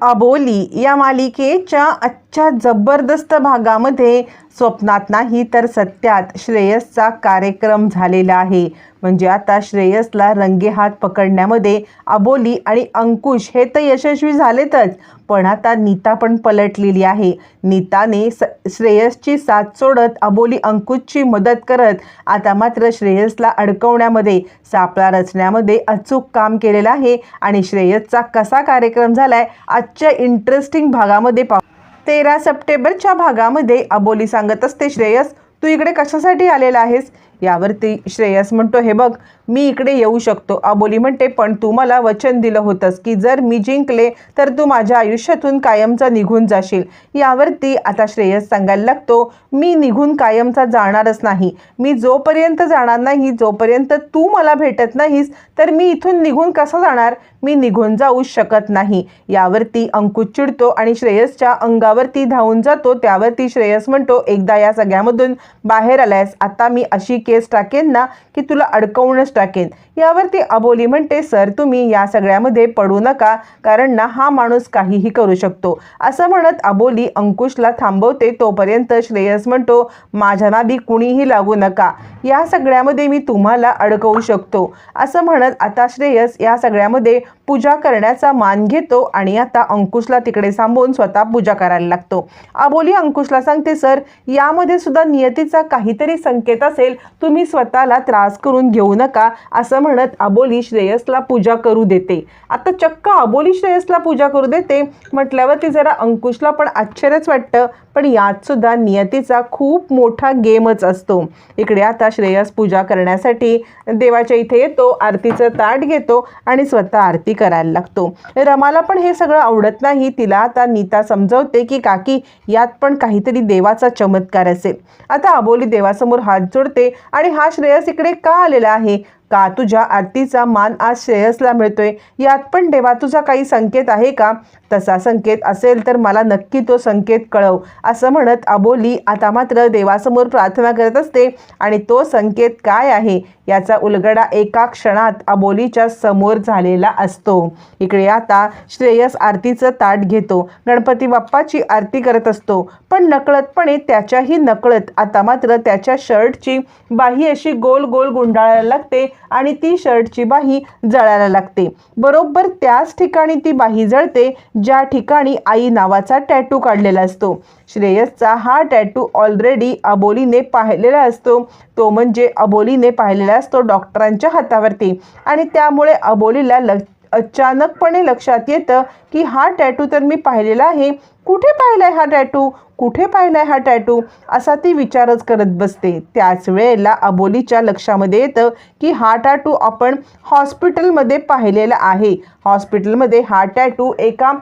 अबोली या मालिकेच्या आजच्या जबरदस्त भागामध्ये स्वप्नात नाही तर सत्यात श्रेयसचा कार्यक्रम झालेला आहे. म्हणजे आता श्रेयसला रंगेहात पकडण्यामध्ये अबोली आणि अंकुश हे तर यशस्वी झालेतच पण आता नीता पण पलटलेली आहे. नीताने स श्रेयसची साथ सोडत अबोली अंकुशची मदत करत आता मात्र श्रेयसला अडकवण्यामध्ये सापळा रचण्यामध्ये अचूक काम केलेलं आहे आणि श्रेयसचा कसा कार्यक्रम झाला आहे आजच्या इंटरेस्टिंग भागामध्ये पाहू. तेरा सप्टेंबरच्या भागामध्ये अबोली सांगत असते श्रेयस तू इकडे कशासाठी आलेला आहेस? यावरती श्रेयस म्हणतो हे बघ मी इकडे येऊ शकतो. अबोली म्हणते पण तू मला वचन दिलं होतंस की जर मी जिंकले तर तू माझ्या आयुष्यातून कायमचा निघून जाशील. यावरती आता श्रेयस सांगायला लागतो मी निघून कायमचा जाणारच नाही. मी जोपर्यंत जाणार नाही जोपर्यंत तू मला भेटत नाहीस तर मी इथून निघून कसा जाणार? मी निघून जाऊ शकत नाही. यावरती अंकुश चिडतो आणि श्रेयसच्या अंगावरती धावून जातो. त्यावरती श्रेयस म्हणतो एकदा या सगळ्यामधून बाहेर आलायस. आता मी अशी केस टाकेन ना की तुला अडकवूनच टाकेन. यावरती अबोली म्हणते सर तुम्ही या सगळ्यामध्ये पडू नका कारण ना हा माणूस काहीही करू शकतो. असं म्हणत अबोली अंकुशला थांबवते. तोपर्यंत श्रेयस म्हणतो माझ्या नादी कुणीही लागू नका. या सगळ्यामध्ये मी तुम्हाला अडकवू शकतो. असं म्हणत आता श्रेयस या सगळ्यामध्ये पूजा करण्याचा मान घेतो आणि आता अंकुशला तिकडे थांबवून स्वतः पूजा करायला लागतो. अबोली अंकुशला सांगते सर यामध्ये सुद्धा नियतीचा काहीतरी संकेत असेल. तुम्ही स्वतःला त्रास करून घेऊ नका. असं म्हणत अबोली श्रेयसला पूजा करू देते. आता चक्क अबोली श्रेयसला पूजा करू देते म्हटल्यावर ती जरा अंकुशला पण आश्चर्यच वाटतं. पण यात सुद्धा नियतीचा खूप मोठा गेमच असतो. इकडे आता श्रेयस पूजा करण्यासाठी देवाच्या इथे येतो आरतीचं ताट घेतो आणि स्वतः आरती करायला लागतो. रमाला पण हे सगळं आवडत नाही. तिला आता नीता समजवते की काकी यात पण काहीतरी देवाचा चमत्कार असेल. आता अबोली देवासमोर हात जोडते आणि हा श्रेयस इकडे का आलेला आहे? का? तुझ्या आरतीचा मान आज श्रेयसला मिळतोय. यात पण देवा तुझा काही संकेत आहे का? तसा संकेत असेल तर मला नक्की तो संकेत कळव असं म्हणत अबोली आता मात्र देवासमोर प्रार्थना करत असते. आणि तो संकेत काय आहे? याचा उलगडा एका क्षणात अबोलीच्या समोर झालेला असतो. इकडे आता श्रेयस आरतीचं ताट घेतो. गणपती बाप्पाची आरती करत असतो. पण नकळतपणे त्याच्याही नकळत आता मात्र त्याच्या शर्टची बाही अशी गोल गोल गुंडाळायला लागते. आणि ती शर्टची बाही जळायला लागते. बरोबर त्याच ठिकाणी ती बाही जळते ज्या ठिकाणी आई नावाचा टॅटू काढलेला असतो. श्रेयसचा हा टॅटू ऑलरेडी अबोलीने पाहिलेला असतो. तो म्हणजे अबोलीने पाहिलेला असतो डॉक्टरांच्या हातावरती. आणि त्यामुळे अबोलीला ल अचानकपणे लक्षात येतं की हा टॅटू तर मी पाहिलेला आहे कुठे पाहिलाय हा टॅटू कुठे पाहिलाय हा टॅटू असा ती विचारच करत बसते. त्याच वेळेला अबोलीच्या लक्षामध्ये येतं की हा टॅटू आपण हॉस्पिटलमध्ये पाहिलेला आहे. हॉस्पिटलमध्ये हा टॅटू एका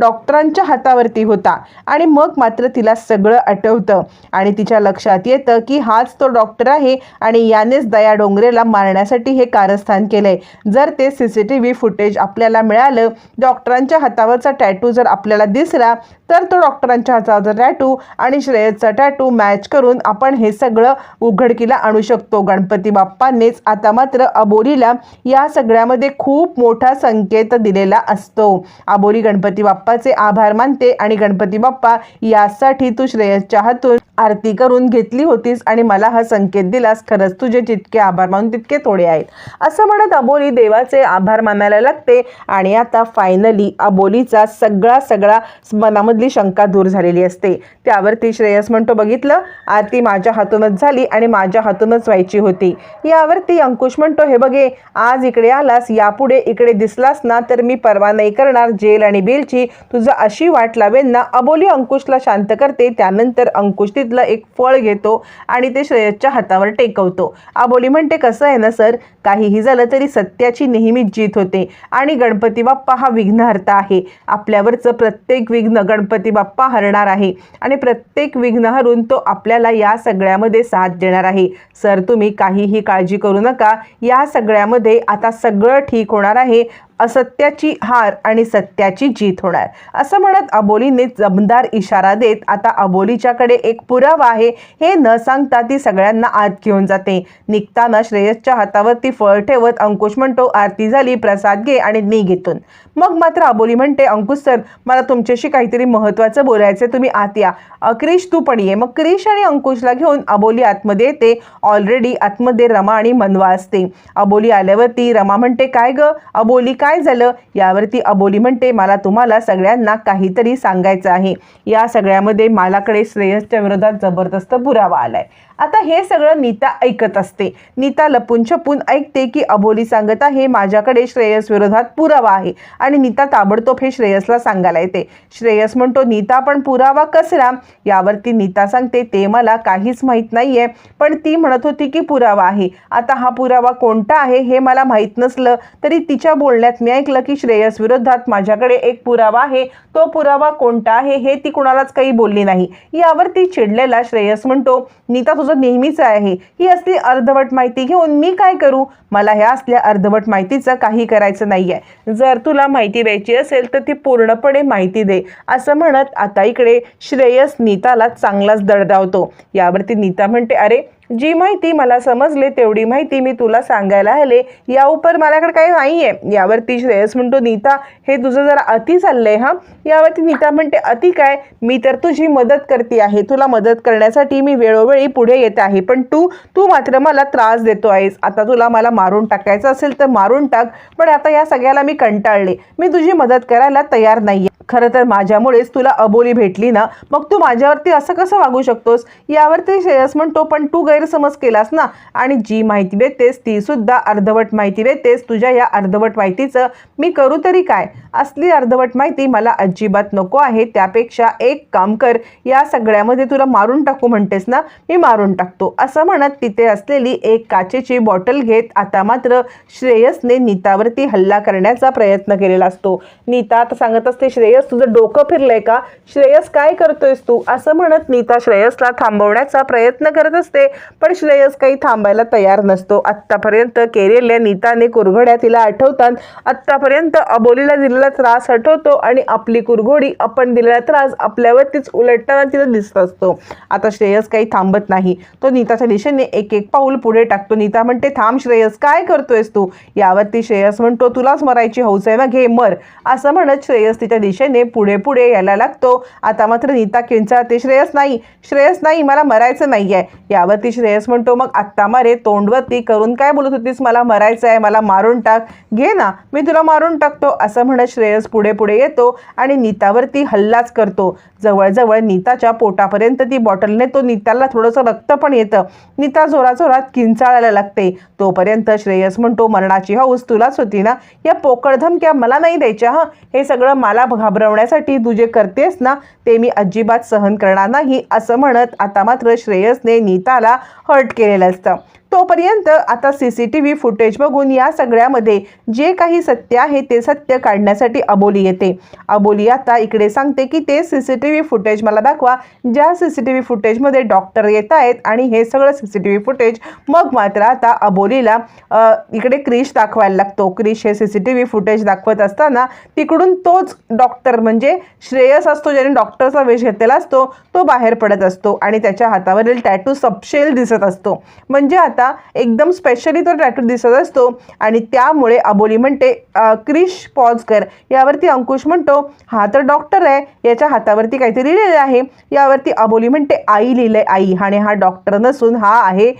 डॉक्टरांच्या हातावरती होता. आणि मग मात्र तिला सगळं आठवतं. आणि तिच्या लक्षात येतं की हाच तो डॉक्टर आहे आणि यानेच दया डोंगरेला मारण्यासाठी हे कारस्थान केलंय. जर ते C C T V footage आपल्याला मिळालं डॉक्टरांच्या हातावरचा टॅटू जर आपल्याला दिसला तर तो डॉक्टरांच्या हाताचा टॅटू आणि श्रेयसचा टॅटू मॅच करून आपण हे सगळं उघडकीला आणू शकतो. गणपती बाप्पांनीच आता मात्र अबोलीला या सगळ्यामध्ये खूप मोठा संकेत दिलेला असतो. अबोली गणपती बाप्पाचे आभार मानते आणि गणपती बाप्पा यासाठी तू श्रेयसच्या हातून आरती करून घेतली होतीस आणि मला हा संकेत दिलास. खरंच तुझे जितके आभार मानून तितके थोडे आहेत. असं म्हणत अबोली देवाचे आभार मानायला लागते आणि आता फायनली अबोलीचा सगळा सगळा मनामधला शंका दूर झालेली असते. त्यावरती श्रेयस म्हणतो बघितलं? आरती माझ्या हातूनच झाली आणि माझ्या हातूनच व्हायची होती. यावरती अंकुश म्हणतो हे बघे आज इकडे आलास यापुढे इकडे दिसलास ना तर मी परवा नाही करणार जेल आणि बिलची तुझं अशी वाट लावेन ना अबोली अंकुशला शांत करते त्यानंतर अंकुश तिथलं एक फळ घेतो आणि ते श्रेयसच्या हातावर टेकवतो. अबोली म्हणते कसं आहे ना सर? काहीही झालं तरी सत्याची नेहमीच जीत होते. आणि गणपती बाप्पा हा विघ्नहर्ता आहे. आपल्यावरचं प्रत्येक विघ्न गणपती बाप्पा हरणार आहे. आणि प्रत्येक विघ्न हरून तो आपल्याला या सगळ्यामध्ये साथ देणार आहे. सर तुम्ही काहीही काळजी करू नका. या सगळ्यामध्ये आता सगळं ठीक होणार आहे. असत्याची हार आणि सत्याची जीत होणार. असं म्हणत अबोलीने जमदार इशारा देत आता अबोलीच्याकडे एक पुरावा आहे. हे न सांगता ती सगळ्यांना आत घेऊन जाते. निघताना श्रेयसच्या हातावर ती फळ ठेवत अंकुश म्हणतो आरती झाली प्रसाद घे आणि नी घेतून. मग मात्र अबोली म्हणते अंकुश सर मला तुमच्याशी काहीतरी महत्त्वाचं बोलायचं तुम्ही आत या. क्रिश तू पण ये. मग क्रिश आणि अंकुशला घेऊन अबोली आतमध्ये येते. ऑलरेडी आतमध्ये रमा आणि मनवा असते. अबोली आल्यावरती रमा म्हणते काय ग? अबोली काय झालं? यावरती अबोली म्हणते मला तुम्हाला सगळ्यांना काहीतरी सांगायचं आहे. या सगळ्यामध्ये मालाकडे श्रेयसच्या विरोधात जबरदस्त पुरावा आलाय. आता हे सगळं नीता ऐकत असते. नीता लपून छपून ऐकते की अबोली सांगत आहे माझ्याकडे श्रेयस विरोधात पुरावा आहे. आणि नीता ताबडतोब हे श्रेयसला सांगायला येते. श्रेयस म्हणतो नीता पण पुरावा कसला? यावरती नीता सांगते ते मला काहीच माहीत नाही आहे पण ती म्हणत होती की पुरावा आहे. आता हा पुरावा कोणता आहे हे मला माहीत नसलं तरी तिच्या बोलण्यात मी ऐकलं की श्रेयस विरोधात माझ्याकडे एक पुरावा आहे. तो पुरावा कोणता आहे हे ती कुणालाच काही बोलली नाही. यावरती चिडलेला श्रेयस म्हणतो नीता तुझं नेहमीच आहे. ही असली अर्धवट माहिती घेऊन मी काय करू? मला ह्या असल्या अर्धवट माहितीचं काही करायचं नाहीये. जर तुला माहिती द्यायची असेल तर ती पूर्णपणे माहिती दे. असं म्हणत आता इकडे श्रेयस नीताला चांगलाच दडदावतो. यावरती नीता म्हणते अरे जी माहिती मला समजले तेवढी माहिती मी तुला सांगायला आले. या उपर माझ्याकडे काही नाही आहे यावरती श्रेयस म्हणतो नीता हे तुझं जरा अति चाललं आहे हां? यावरती नीता म्हणते अति काय? मी तर तुझी मदत करते आहे. तुला मदत करण्यासाठी मी वेळोवेळी पुढे येत आहे. पण तू तू मात्र मला त्रास देतो आहेस. आता तुला मला मारून टाकायचं असेल तर मारून टाक. पण आता या सगळ्याला मी कंटाळले. मी तुझी मदत करायला तयार नाही खरं तर माझ्यामुळेच तुला अबोली भेटली ना मग तू माझ्यावरती असं कसं वागू शकतोस? यावरती श्रेयस म्हणतो पण तू गैरसमज केलास ना. आणि जी माहिती देतेस तीसुद्धा अर्धवट माहिती देतेस तुझ्या या अर्धवट माहितीचं मी करू तरी काय? असली अर्धवट माहिती मला अजिबात नको आहे. त्यापेक्षा एक काम कर या सगळ्यामध्ये तुला मारून टाकू म्हणतेस ना मी मारून टाकतो. असं म्हणत तिथे असलेली एक काचेची बॉटल घेत आता मात्र श्रेयसने नीतावरती हल्ला करण्याचा प्रयत्न केलेला असतो. नीता आता सांगत असते श्रेयस श्रेयस तुझं डोकं फिरलंय का? श्रेयस काय करतोयस तू? असं म्हणत नीता श्रेयसला थांबवण्याचा प्रयत्न करत असते पण श्रेयस काही थांबायला तयार नसतो. आत्तापर्यंत केलेल्या नीताने कुरघोड्या तिला आठवतात. आत्तापर्यंत अबोलीला दिलेला त्रास आठवतो आणि आपली कुरघोडी आपण दिलेला त्रास आपल्यावरतीच उलटताना तिला दिसत असतो. आता श्रेयस काही थांबत नाही. तो नीताच्या दिशेने एक एक पाऊल पुढे टाकतो. नीता म्हणते थांब श्रेयस काय करतोयस तू? यावरती श्रेयस म्हणतो तुलाच मरायची हौस आहे ना घे मर. असं म्हणत श्रेयस तिच्या दिशेने पुढे पुढे यायला लागतो. आता मात्र नीता किंचाळते श्रेयस नाही. श्रेयस नाही मला मरायचं नाही आहे यावरती श्रेयस म्हणतो मग आत्ता मारे तोंडवरती करून काय बोलत होतीस? मला मरायचं आहे मला मारून टाक. घे ना मी तुला मारून टाकतो असं म्हणत श्रेयस पुढे पुढे येतो आणि नीतावरती हल्लाच करतो. जवळजवळ नीताच्या पोटापर्यंत ती बॉटल नेतो. नीताला थोडंसं रक्त पण येतं. नीता जोराजोरात किंचाळायला लागते. तोपर्यंत श्रेयस म्हणतो मरणाची हौस तुलाच होती ना? या पोकळ धमक्या मला नाही द्यायच्या हां? हे सगळं मला घाबरवण्यासाठी तू जे करतेस ना ते मी अजिबात सहन करणार नाही असं म्हणत आता मात्र श्रेयसने नीताला हर्ट केलेलं असतं. तोपर्यंत आता C C T V footage बघून या सगळ्यामध्ये जे काही सत्य आहे ते सत्य काढण्यासाठी अबोली येते. अबोली आता इकडे सांगते की ते C C T V footage मला दाखवा. ज्या सी सी टी व्ही फुटेजमध्ये डॉक्टर येत आहेत आणि हे सगळं C C T V footage मग मात्र आता अबोलीला इकडे क्रिश दाखवायला लागतो. क्रिश हे C C T V footage दाखवत असताना तिकडून तोच डॉक्टर म्हणजे श्रेयस असतो ज्याने डॉक्टरचा वेश घेतलेला असतो तो बाहेर पडत असतो आणि त्याच्या हातावरील टॅटू सबशेल दिसत असतो. म्हणजे आता एकदम स्पेशली तो टॅटू दिसत असतो. आणि त्यामुळे अबोली म्हणते क्रिश पॉज कर. यावरती अंकुश म्हणतो हा तर डॉक्टर आहे. याच्या हातावरती काहीतरी लिहिलेलं आहे. यावरती अबोली म्हणते आई लिहिलंय आई. आणि हा डॉक्टर नसून हा आहे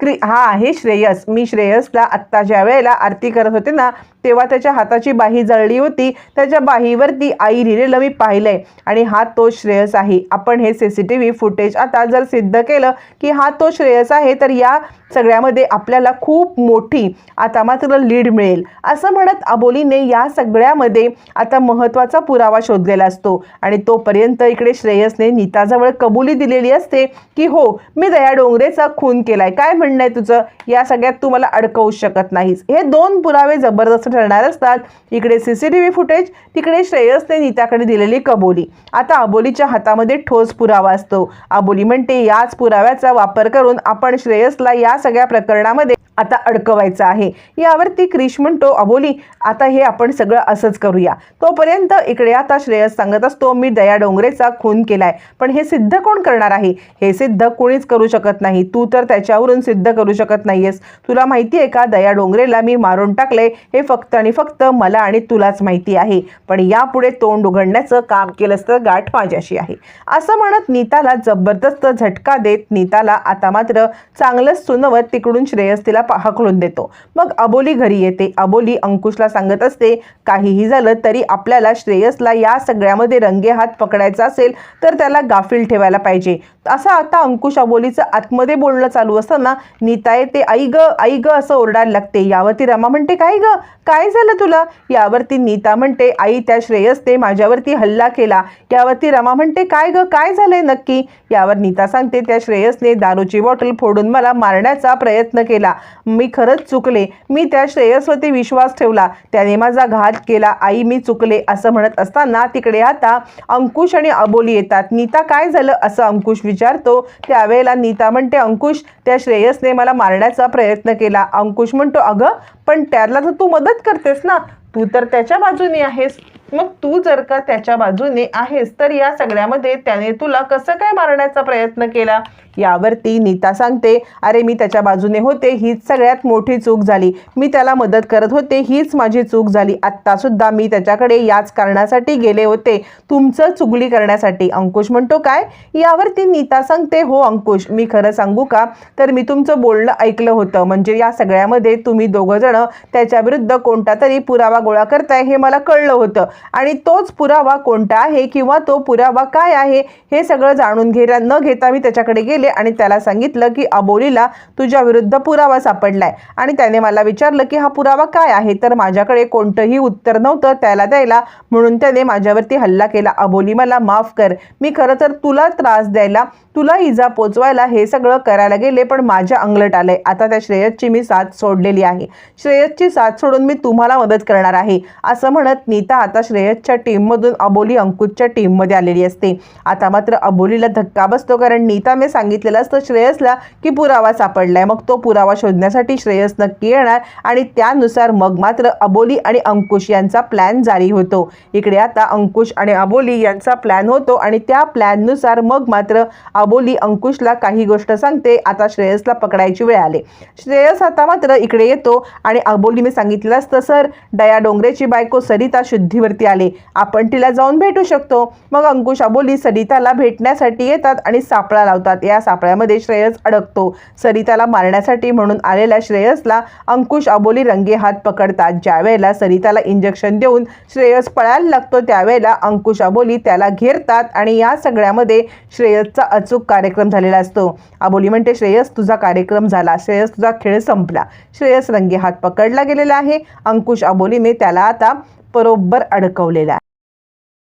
क्रि हा आहे श्रेयस. मी श्रेयसला आत्ता ज्या वेळेला आरती करत होते ना तेव्हा त्याच्या हाताची बाही जळली होती. त्याच्या बाहीवरती आई लिहिलेलं मी पाहिलंय. आणि हा तो श्रेयस आहे. आपण हे C C T V footage आता जर सिद्ध केलं की हा तो श्रेयस आहे तर या सगळ्यामध्ये आपल्याला खूप मोठी आता मात्र लीड मिळेल. असं म्हणत अबोलीने या सगळ्यामध्ये आता महत्त्वाचा पुरावा शोधलेला असतो. आणि तोपर्यंत इकडे श्रेयसने नीताजवळ कबुली दिलेली असते की हो मी दया डोंगरेचा खून केलाय. काय म्हणणं आहे तुझं? या सगळ्यात तू मला अडकवू शकत नाहीस. हे दोन पुरावे जबरदस्त ठरणार असतात. इकडे C C T V footage तिकडे श्रेयसने नीताकडे दिलेली कबोली. आता अबोलीच्या हातामध्ये ठोस पुरावा असतो. अबोली म्हणते याच पुराव्याचा वापर करून आपण श्रेयसला या सगळ्या प्रकरणामध्ये आता अडकवायचं आहे. यावरती क्रिश म्हणतो अबोली आता हे आपण सगळं असंच करूया. तोपर्यंत इकडे आता श्रेयस सांगत असतो मी दया डोंगरेचा खून केलाय पण हे सिद्ध कोण करणार आहे? हे सिद्ध कोणीच करू शकत नाही. तू तर त्याच्यावर त्याच्यावरून सिद्ध करू शकत नाहीयेस. तुला माहिती आहे का? दया डोंगरेला मी मारून टाकले. हे फक्त आणि फक्त मला आणि तुलाच माहिती आहे. पण यापुढे तोंड उघडण्याचं काम केलंस तर गाठ माझ्याशी आहे. असं म्हणत नीताला जबरदस्त झटका देत नीताला आता मात्र चांगलंच सुनवत तिकडून श्रेयस तिला हकलून देतो. मग अबोली घरी येते. अबोली अंकुशला सांगत असते काहीही झालं तरी आपल्याला श्रेयसला या सगळ्यामध्ये रंगे हात पकडायचा असेल तर त्याला गाफील ठेवायला पाहिजे. असं आता अंकुश अबोलीचं आतमध्ये बोलणं चालू असताना नीता येते आई ग आई ग असं ओरडायला लागते. यावरती रमा म्हणते काय ग? काय झालं तुला? यावरती नीता म्हणते आई त्या श्रेयसने माझ्यावरती हल्ला केला. यावरती रमा म्हणते काय ग? काय झालंय नक्की? यावर नीता सांगते त्या श्रेयसने दारूची बॉटल फोडून मला मारण्याचा प्रयत्न केला. मी खरंच चुकले. मी त्या श्रेयसवरती विश्वास ठेवला. त्याने माझा घात केला. आई मी चुकले असं म्हणत असताना तिकडे आता अंकुश आणि अबोली येतात. नीता काय झालं? असं अंकुश विचारतो. त्यावेळेला नीता म्हणते अंकुश त्या श्रेयसने मला मारण्याचा प्रयत्न केला. अंकुश म्हणतो अगं पण त्याला तर तू मदत करतेस ना. तू तर त्याच्या बाजूने आहेस. मग तू जर का त्याच्या बाजूने आहेस तर या सगळ्यामध्ये त्याने तुला कसं काय मारण्याचा प्रयत्न केला? यावरती नीता सांगते अरे मी त्याच्या बाजूने होते हीच सगळ्यात मोठी चूक झाली. मी त्याला मदत करत होते हीच माझी चूक झाली. आत्तासुद्धा मी त्याच्याकडे याच कारणासाठी गेले होते तुमचं चुगली करण्यासाठी. अंकुश म्हणतो काय? यावरती नीता सांगते हो अंकुश मी खरं सांगू का? तर मी तुमचं बोलणं ऐकलं होतं. म्हणजे या सगळ्यामध्ये तुम्ही दोघंजणं त्याच्याविरुद्ध कोणता तरी पुरावा गोळा करताय हे मला कळलं होतं. आणि तोच पुरावा कोणता आहे किंवा तो पुरावा काय आहे हे सगळं जाणून घे न घेता मी त्याच्याकडे गेले आणि त्याला सांगितलं की अबोलीला तुझ्या विरुद्ध पुरावा सापडलाय. आणि त्याने मला विचारलं की हा पुरावा काय आहे? तर माझ्याकडे कोणतंही उत्तर नव्हतं त्याला द्यायला. म्हणून त्याने माझ्यावरती हल्ला केला. अबोली मला माफ कर. मी खरं तर तुला त्रास द्यायला तुला इजा पोचवायला हे सगळं करायला गेले पण माझ्या अंगलट आलंय. आता त्या श्रेयसची मी साथ सोडलेली आहे. श्रेयसची साथ सोडून मी तुम्हाला मदत करणार आहे. असं म्हणत नीता आता श्रेयसच्या टीममधून अबोली अंकुशच्या टीममध्ये आलेली असते. आता मात्र अबोलीला धक्का बसतो कारण नीता मी सांगितलेलं असतं श्रेयसला की पुरावा सापडलाय. मग तो पुरावा शोधण्यासाठी श्रेयस नक्की येणार आणि त्यानुसार मग मात्र अबोली आणि अंकुश यांचा प्लॅन जारी होतो. इकडे आता अंकुश आणि अबोली यांचा प्लॅन होतो आणि त्या प्लॅननुसार मग मात्र अबोली अंकुशला काही गोष्ट सांगते. आता श्रेयसला पकडायची वेळ आले. श्रेयस आता मात्र इकडे येतो आणि अबोली मी सांगितलं असतं सर दया डोंगरेची बायको सरिता शुद्धीवर शुद्धीवरती आले. आपण तिला जाऊन भेटू शकतो. मग अंकुश अबोली सरिताला भेटण्यासाठी येतात आणि सापळा लावतात. या सापळ्यामध्ये श्रेयस अडकतो. सरिताला मारण्यासाठी म्हणून आलेल्या श्रेयसला अंकुश अबोली रंगे हात पकडतात. ज्या वेळेला सरिताला इंजेक्शन देऊन श्रेयस पळायला लागतो त्यावेळेला अंकुश अबोली त्याला घेरतात आणि या सगळ्यामध्ये श्रेयसचा अचूक कार्यक्रम झालेला असतो. अबोली म्हणते श्रेयस तुझा कार्यक्रम झाला. श्रेयस तुझा खेळ संपला. श्रेयस रंगे हात पकडला गेलेला आहे. अंकुश अबोलीने त्याला आता बरोबर अडकवलेला आहे.